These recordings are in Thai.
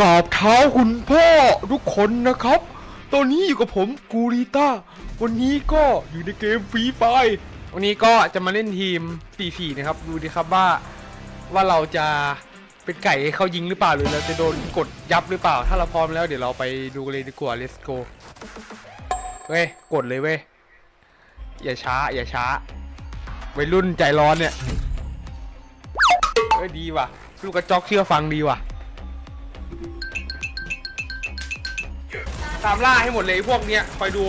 กราบเท้าคุณพ่อทุกคนนะครับ ตอนนี้อยู่กับผมกูริต้า วันนี้ก็อยู่ในเกมฟรีไฟวันนี้ก็จะมาเล่นทีม 4-4 นะครับ ดูดิครับว่าว่าเราจะเป็นไก่ให้เขายิงหรือเปล่าหรือเราจะโดนกดยับหรือเปล่า ถ้าเราพร้อมแล้วเดี๋ยวเราไปดูกันเลยดีกว่า let's go เว้ย กดเลยเว้ย อย่าช้า อย่าช้าวัยรุ่นใจร้อนเนี่ยเอ้ยดีว่ะ ลูกกระจอกเชื่อฟังดีว่ะ ตามล่าให้หมดเลยไอ้พวกเนี้ยคอยดู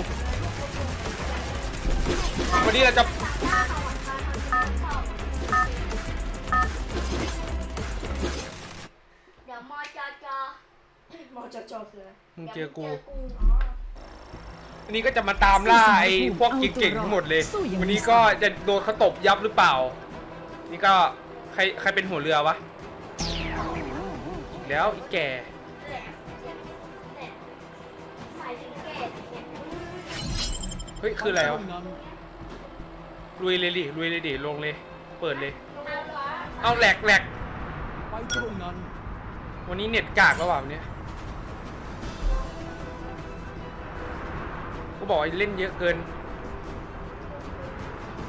วันนี้เราจะเดี๋ยวมอจอจอมอจอจอคืออะไรมึงเจอกูดี๋ยวมึงวันนี้ก็จะมาตามล่าไอ้พวกเก่งๆทั้งหมดเลย วันนี้ก็จะโดนเขาตบยับหรือเปล่า นี่ก็ใครใครเป็นหัวเรือวะอีกแล้วอีแก่ ฮ้ยคืออะไรวะลุยเลยดิลุยเลยดิลงเลย เปิดเลย เอาแหลกแหลกไปตรงนั้นวันนี้เน็ตกากแล้วว่ะวันเนี้ยก็บอกว่าเล่นเยอะเกิน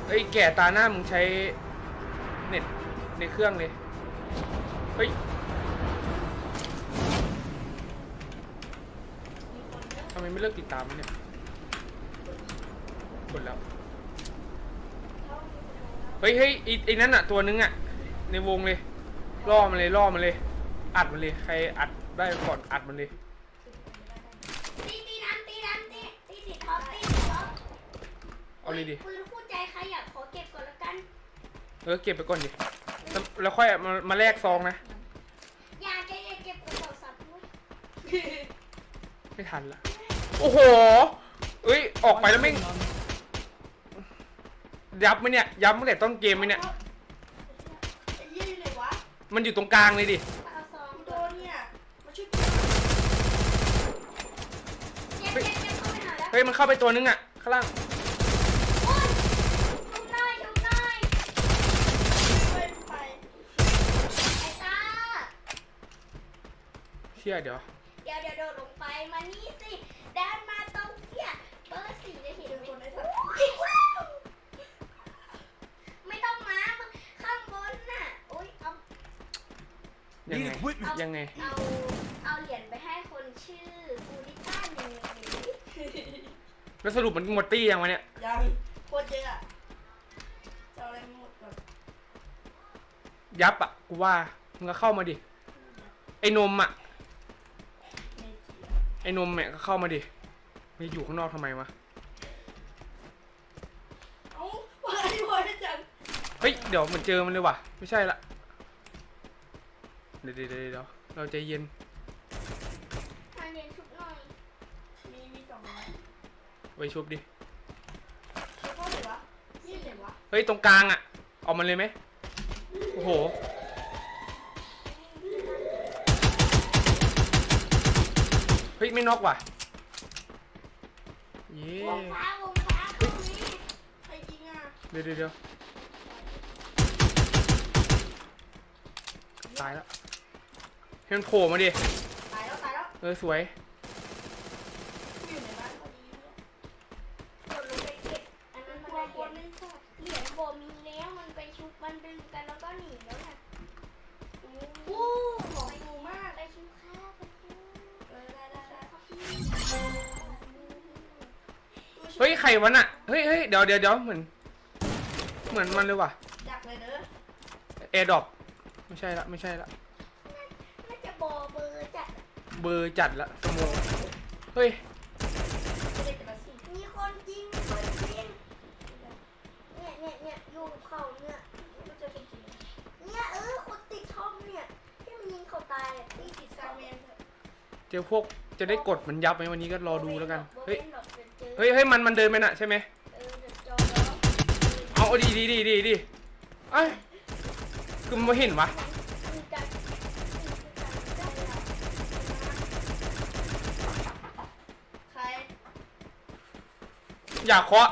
เอ้ยแก่ตาหน้ามึงใช้เน็ตในเครื่องเลยเฮ้ยทำไมไม่เลิกติดตามเนี่ย กดแล้ว เฮ้ยเฮ้ยไอ้ไอ้นั่นอะตัวนึงอะในวงเลย ล่อมันเลยล่อมันเลย อัดมันเลย ใครอัดได้ก่อนอัดมันเลย ตีตีน้ำตีน้ำตีตีติดท็อปตีติดท็อปเอาเลยดิ ปืนคู่ใจใครอยากขอเก็บก่อนละกัน เออเก็บไปก่อนดิ แล้วแล้วค่อยมามาแลกซองนะ อยากจะเก็บกระเป๋าสัตว์ด้วยไม่ทันละ โอ้โหเอ้ย ออกไปแล้วไม่ง ยับไหมเนี่ยยับตั้งแต่ต้นเกมไหมเนี่ย ไอ้เหี้ยอยู่ไหนวะมันอยู่ตรงกลางเลยดิ เอาซองกูโดตัวนเนี่ยมาช่วยเจ็บเจ็บเจ็บเข้าไปหน่อยแล้วเฮ้ยมันเข้าไปตัวนึงอะข้างล่าง โอ้ยชุบหน่อยชุบหน่อยช่วยไปไอ้ตาเชี่ยเดี๋ยว เดี๋ยวเดี๋ยวโดดลงไปมานี่สิเดินมาตรงเที่ยเบอร์สี่จะเห็นไหมอีกแล้วไม่ต้องมามึงข้างบนน่ะโอ๊ยเอา ยังไงเอายังไง เอาเอาเหรียญไปให้คนชื่อกูริต้าหนึ่งหนึ่งแล้วสรุปมันหมดตี้ยังวะเนี่ย ยังโคตรเยอะอะจะเอาอะไรหมดก่อนยับอะ กูว่า มึงก็เข้ามาดิ ไอ้นมอะเมจิอะไอ้นมเนี่ยก็เข้ามาดิไม่อยู่ข้างนอกทำไมวะ เอ้าว่าไอ้บอยจังเฮ้ย เดี๋ยวเหมือนเจอมันเลยว่ะ ไม่ใช่ละเดี๋ยวเดี๋ยวเดี๋ยวเดี๋ยวเราใจเย็นมาเรียนชุบหน่อย มีมีสองร้อยไว้ชุบดิช่วยพ่อเลยวะนี่ไหนวะเฮ้ย ตรงกลางอะ เอามันเลยไหมโอ้โห เฮ้ย ไม่น็อกว่ะ เย้วงฟ้าวงฟ้าตรงนี้ใครยิงอะเดี๋ยวเดี๋ยวเดี๋ยวตายแล้ว ให้มันโผล่มาดิ ตายแล้วตายแล้วเออสวย กูอยู่ในบ้านพอดีเนี่ยโดดลงไปเก็บอันนั้นกมันลัวได้กเหลัรีวยญไม่ทราบเหรียญโบมีแล้วมันไปชุบมันดึงกันแล้วก็หนีแล้วน่ะอู้ของกูมากไปชุบข้าวไปชุบเออได้ได้ได้ข้าวพี่เฮ้ยใครวะน่ะ เฮ้ยเฮ้ยเดี๋ยวเดี๋ยวเดี๋ยวเหมือน เหมือนมันเลยว่ะ ดักเลยเด้อ แอร์ดรอปไม่ใช่ละไม่ใช่ละ น่าจะโบเบอร์จัดอะ เบอร์จัดละสโมองเฮ้ยไม่ได้แต่ละสิ่งมีคนจริงมีคนจริงเนี่ยเนี่ยเนี่ยอยู่กับเขาเนี่ยก็เจอคนจริงเนี่ยเออคนติดทอมเนี่ยที่มันยิงเขาตายอะที่ติดซาซาเมเมนนเถอะเจอพวกจะได้กดมันยับไหมวันนี้ก็รอดูแล้วกัน เฮ้ย เฮ้เฮ้ยเฮ้ยมันมันเดินไปน่ะใช่ไหมเออเดี๋ยวจอแล้วเอาเอาดีดีดีดีดีเอ้ยคือมันไม่เห็นวะ มีการมีการได้แล้ว ใคร อย่าเคาะ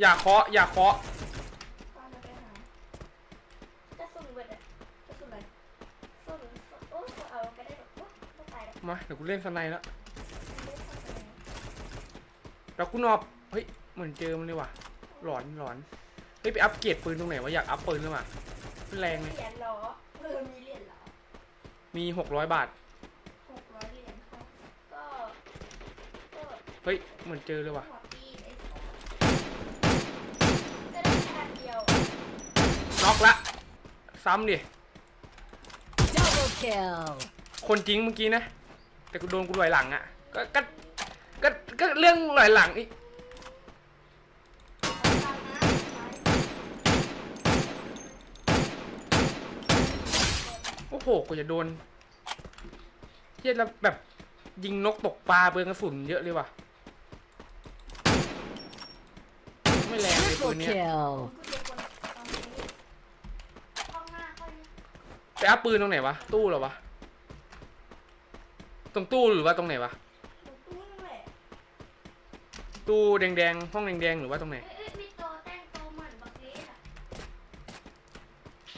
อย่าเคาะ อย่าเคาะ ป้าจะไปหากระสุนเบิดอะก็คืออะไรกระสุนโอ้ยมาเดี๋ยวกูเล่นสไนด์แล้วแล้วกูนอบเฮ้ยเหมือนเจอมันเลยว่ะ หลอนหลอนเฮ้ยไปอัปเกรดปืนตรงไหนวะอยากอัพปืนหรือเปล่ามันแรงเลยเหรียญเหรอเออมีเหรียญเหรอมีหกร้อยบาท หกร้อยเหรียญค่ะก็ก็ เฮ้ย เหมือนเจอเลยว่ะหัวปีไอ้สัสก็ได้แค่อันเดียวน็อกละ ซ้ำดิ Double kill. คนจริงเมื่อกี้นะ แต่กูโดนกูลอยหลังอะ ก็ก็ก็ก็เรื่องลอยหลังอีกโอ้โหกูจะโดนเฮียแล้วแบบยิงนกตกปลาเบืองกระสุนเยอะเลยว่ะ ไม่ แรงเลยปื Triple เนี้ย kill. กูเจอคนตอนนี้ห้องหน้าค่อยนะไปอัพปืนตรงไหนวะ ตู้เหรอวะ ตรงตู้หรือว่าตรงไหนวะ ตู้แดงๆ ห้องแดงๆ หรือว่าตรงไหน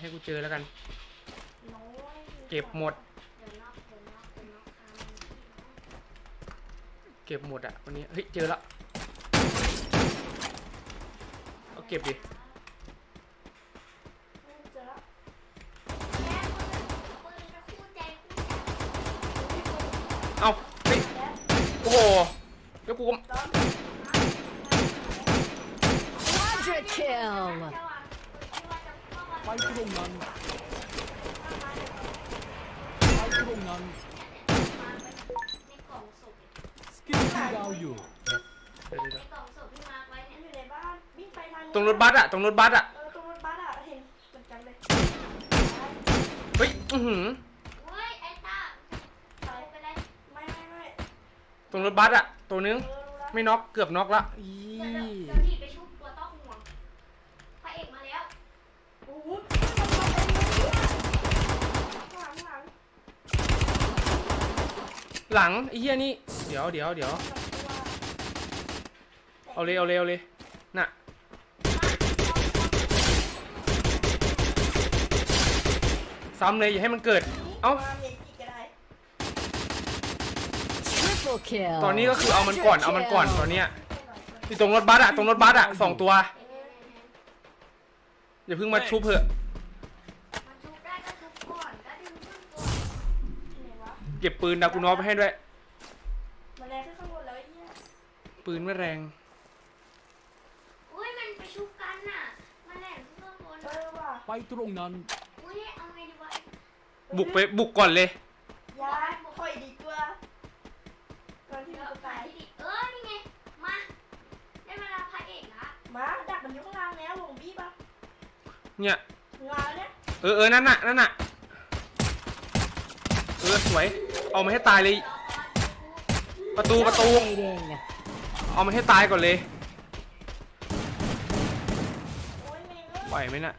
ให้กูเจอแล้วกัน เก็บหมดเดี๋ยวนอกเดี๋ยวนอกเดี๋ยวนอกทางเก็บหมดอะวันนี้ เฮ้ย เจอแล้ว เอาเก็บดิไม่เจอแล้วแม่ปืนปืนจะคู่ใจคู่ใจเอาเฮ้ยแล้วโอ้โหแล้วกูก็ตอน Quadra kill. ไปตรงนั้นไปตรงนั้นในกล่องศพสกิลที่ดาวอยู่ เดี๋ยวใตรงรถบัสอะตรงรถบัสอะเออตรงรถบัสอะเห็นเหมือนกันเลยเฮ้ยอือหือเฮ้ยไอ้ตาเอาไปเลยไม่ไม่ไม่ตรงรถบัสอะตัวนึง เออรู้แล้วไม่น็อกเกือบน็อกละอีเดี๋ยวเดี๋ยวเดี๋ยวพี่ไปชุบตัวต้องห่วงพระเอกมาแล้วโอ้โหหลังหลังหลังไอ้เหี้ยนี่เดี๋ยวเดี๋ยวเดี๋ยว เอาเลยเอาเลยเอาเลย น่ะ ซ้ำเลยอย่าให้มันเกิด เอ้ามาเมจิก็ได้ Triple kill. ตอนนี้ก็คือเอามันก่อน เอามันก่อนตอนเนี้ยอยู่ตรงรถบัสอะตรงรถบัสอะสองตัว อย่าเพิ่งมาชุบเถอะ มันชุบได้ก็ชุบก่อนก็ดึงขึ้นก่อนไหนวะเก็บปืนดากูนอฟไปให้ด้วยมาแรงขึ้นข้างบนแล้วไอ้เหี้ยปืนไม่แรง อุ้ยมันไปชุบกันน่ะ มันแหลมขึ้นข้างบนเออว่ะไปตรงนั้น อุ้ยเอาไงดีวะ บุกไปบุกก่อนเลย ยาค่อยดีกว่าตอนที่เดี๋ยวเราตาตายยที่ดิเออ นี่ไง มา ได้เวลาพระเอกละมาดักมันอยู่ข้างล่างแล้ววงบี้ปะเนี่ยมาเนี่ยเออเออนั่นน่ะนั่นน่ะเออสวย เอามาให้ตายเลยรอก่อนประตูประตู Dominating. เอามาให้ตายก่อนเลยโอ้ยเมย์เอ้ยไหวไหมน่ะ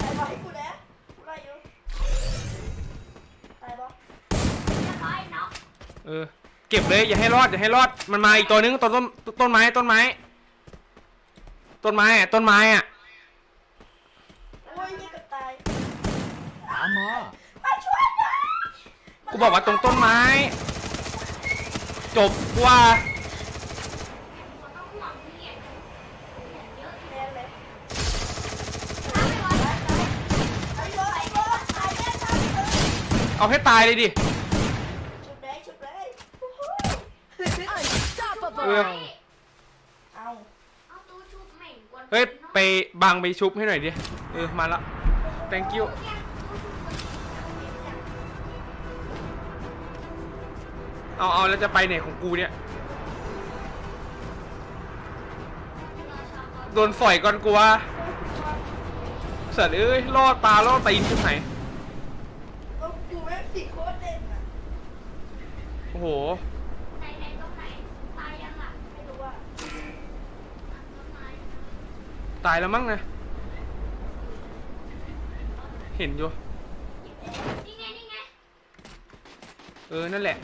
ตายบ่ให้กูแล้ว เออ เก็บเลยอย่าให้รอดอย่าให้รอด มันมาอีกตัวนึงต้นต้นต้นไม้ต้นไม้ ต้นไม้อะต้นไม้อะโอ้ยยี่กับตายตามมามาช่วยหน่อยกูบอกว่าตรงต้นไม้ จบว่าคนต้องห่วงเหรียญเหรียญเยอะแรงเลยถ้าไม่ร้อยไอ้โบไอ้โบตายแน่ตายเออเอาให้ตายเลยดิ ชุบเลยชุบเลยโอ้โห Unstoppable. เออ เอาเอาตู้ชุบเหม่งกวนเฮ้ยไปบังไปชุบให้หน่อยดิ เออมาละ thank you เอาเอาแล้วจะไปไหนของกูเนี่ย โดนฝอยก่อนกูว่าสัตว์เอ้ยล่อตาล่อตีนชิบหายเอากูแม่งสีโคตรเด่นอะโอ้โห ไหนไหนตรงไหนตายยังอะ ไม่รู้ว่า ต้นไม้ ตายแล้วมั้งนะ เห็นอยู่นี่ไงนี่ไงเออ นั่นแหละ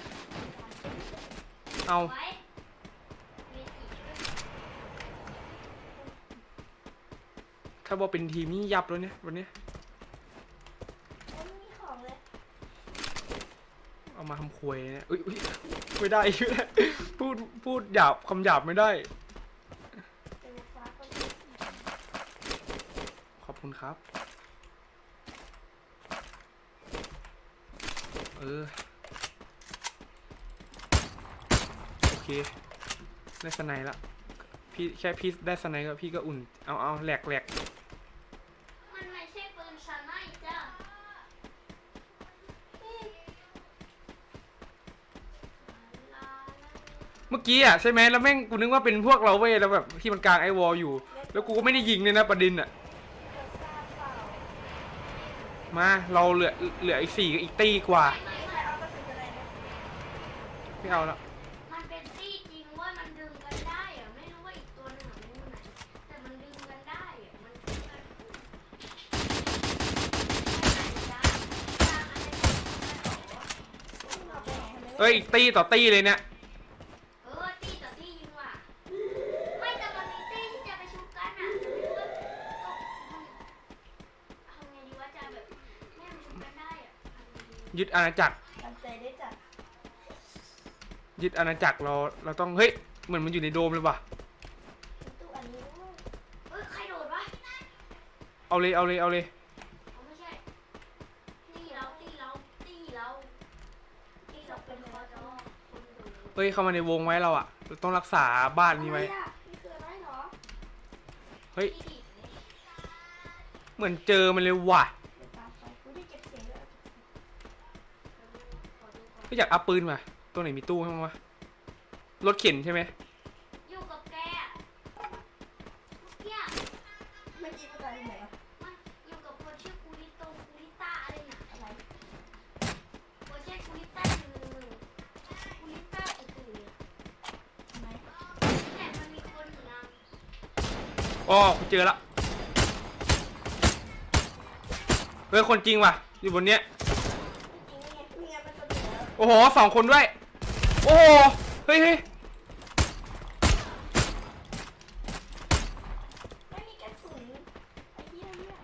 เอาไว้มีกี่ชุดถ้าบอกเป็นทีมนี่ยับแล้วเนี่ยวันเนี้ยไม่มีของเลยเอาเอามาทำควยเนี่ยอุ้ยอุ๊ยไม่ได้ไม่ได้ พูด พูดหยาบคำหยาบไม่ได้ เจอฟ้าก็ ขอบ คุณครับ เออ โอเค ได้สไนด์ละพี่แค่พี่ได้สไนด์ก็พี่ก็อุ่น เอาเอาแหลกแหลกมันไม่ใช่ปืนชาไนจ้ะเมื่อกี้อะใช่ไหมแล้วแม่งกูนึกว่าเป็นพวกเราเว้ยแล้วแบบที่มันกลางไอวอลอยู่ แล้วกูก็ไม่ได้ยิงเลยนะประเด็นอะจะทราบเปล่า มาเราเหลือเหลืออีกสี่กับอีกตีกว่าไม่เอาละมันเป็นตี้จริงเว่ามันดึงกันได้อะไม่รู้ว่าอีกตัวหนึ่งอะมันอยู่ไหนแต่มันดึงกันได้อะมันดึงกันไปไหนจ๊ะทางอะไรเอาไปไหนทำไมเอ้ยอีกตีต่อตีเลยเนี่ย เออตี้ต่อตี้ยิงว่ะไม่แต่มันมีตี้ที่จะไปชุบกันอะแต่ไม่รู้ว่าทำไงดีว่าจะแบบไม่ให้มันชุบกันได้อะทำไงดี ยึดอาณาจักรตั้งใจได้จัดยึดอาณาจักรเราเราต้องเฮ้ยเหมือนมันอยู่ในโดมเลยว่ะตู้อันนี้ด้วยเอ้ยใครโดดวะเอาเลยเอาเลยเอาเลยอ๋อไม่ใช่ตี้เราตี้เราตี้เราตี้เราเป็นคอจอคนโดดเฮ้ยเข้ามาในวงไว้เราอะเราต้องรักษาบ้านนี้ไว้อะไรอะนี่คืออะไรเหรอเฮ้ยตี้ดิบเลยเหมือนเจอมันเลยว่ะ เดี๋ยวตามไปกูได้เก็บเสียงด้วย ขอดู ก่อนไม่อยากเอาปืนมา ตัวไหนมีตู้ให้มั้งวะรถเข็นใช่ไหมอยู่กับแกอะเนี่ยเมื่อกี้กูตายที่ไหนวะมันอยู่กับคนชื่อกูริโตกูริต้าอะไรน่ะอะไรคนชื่อกูริต้าหนึ่งหนึ่งหนึ่งกูริต้าอีกหนึ่งเนี่ยทำไมแต่มันมีคนอยู่นะอ๋อกูเจอละเฮ้ยคนจริงว่ะ อยู่บนเนี้ย อ้โหสองคนด้วย โอ้โห เฮ้ยเฮ้ยไม่มีกระสุนไอ้เหี้ยเนี่ย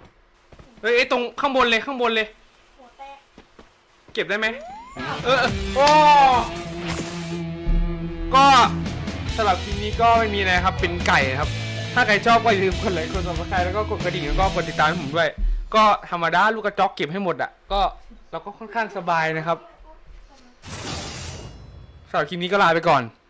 เฮ้ยไอ้ตรงข้างบนเลยข้างบนเลย หัวแตกเก็บได้ไหมเออโอ้ก็สำหรับคลิปนี้ก็ไม่มีอะไรครับ เป็นไก่ครับ ถ้าใครชอบก็อย่าลืมกดไลค์กดซับสไครต์แล้วก็กดกระดิ่งแล้วก็กดติดตามให้ผมด้วย ก็ธรรมดาลูกกระจอกเก็บให้หมดอะ ก็เราก็ค่อนข้างสบายนะครับ สำหรับคลิปนี้ก็ลาไปก่อน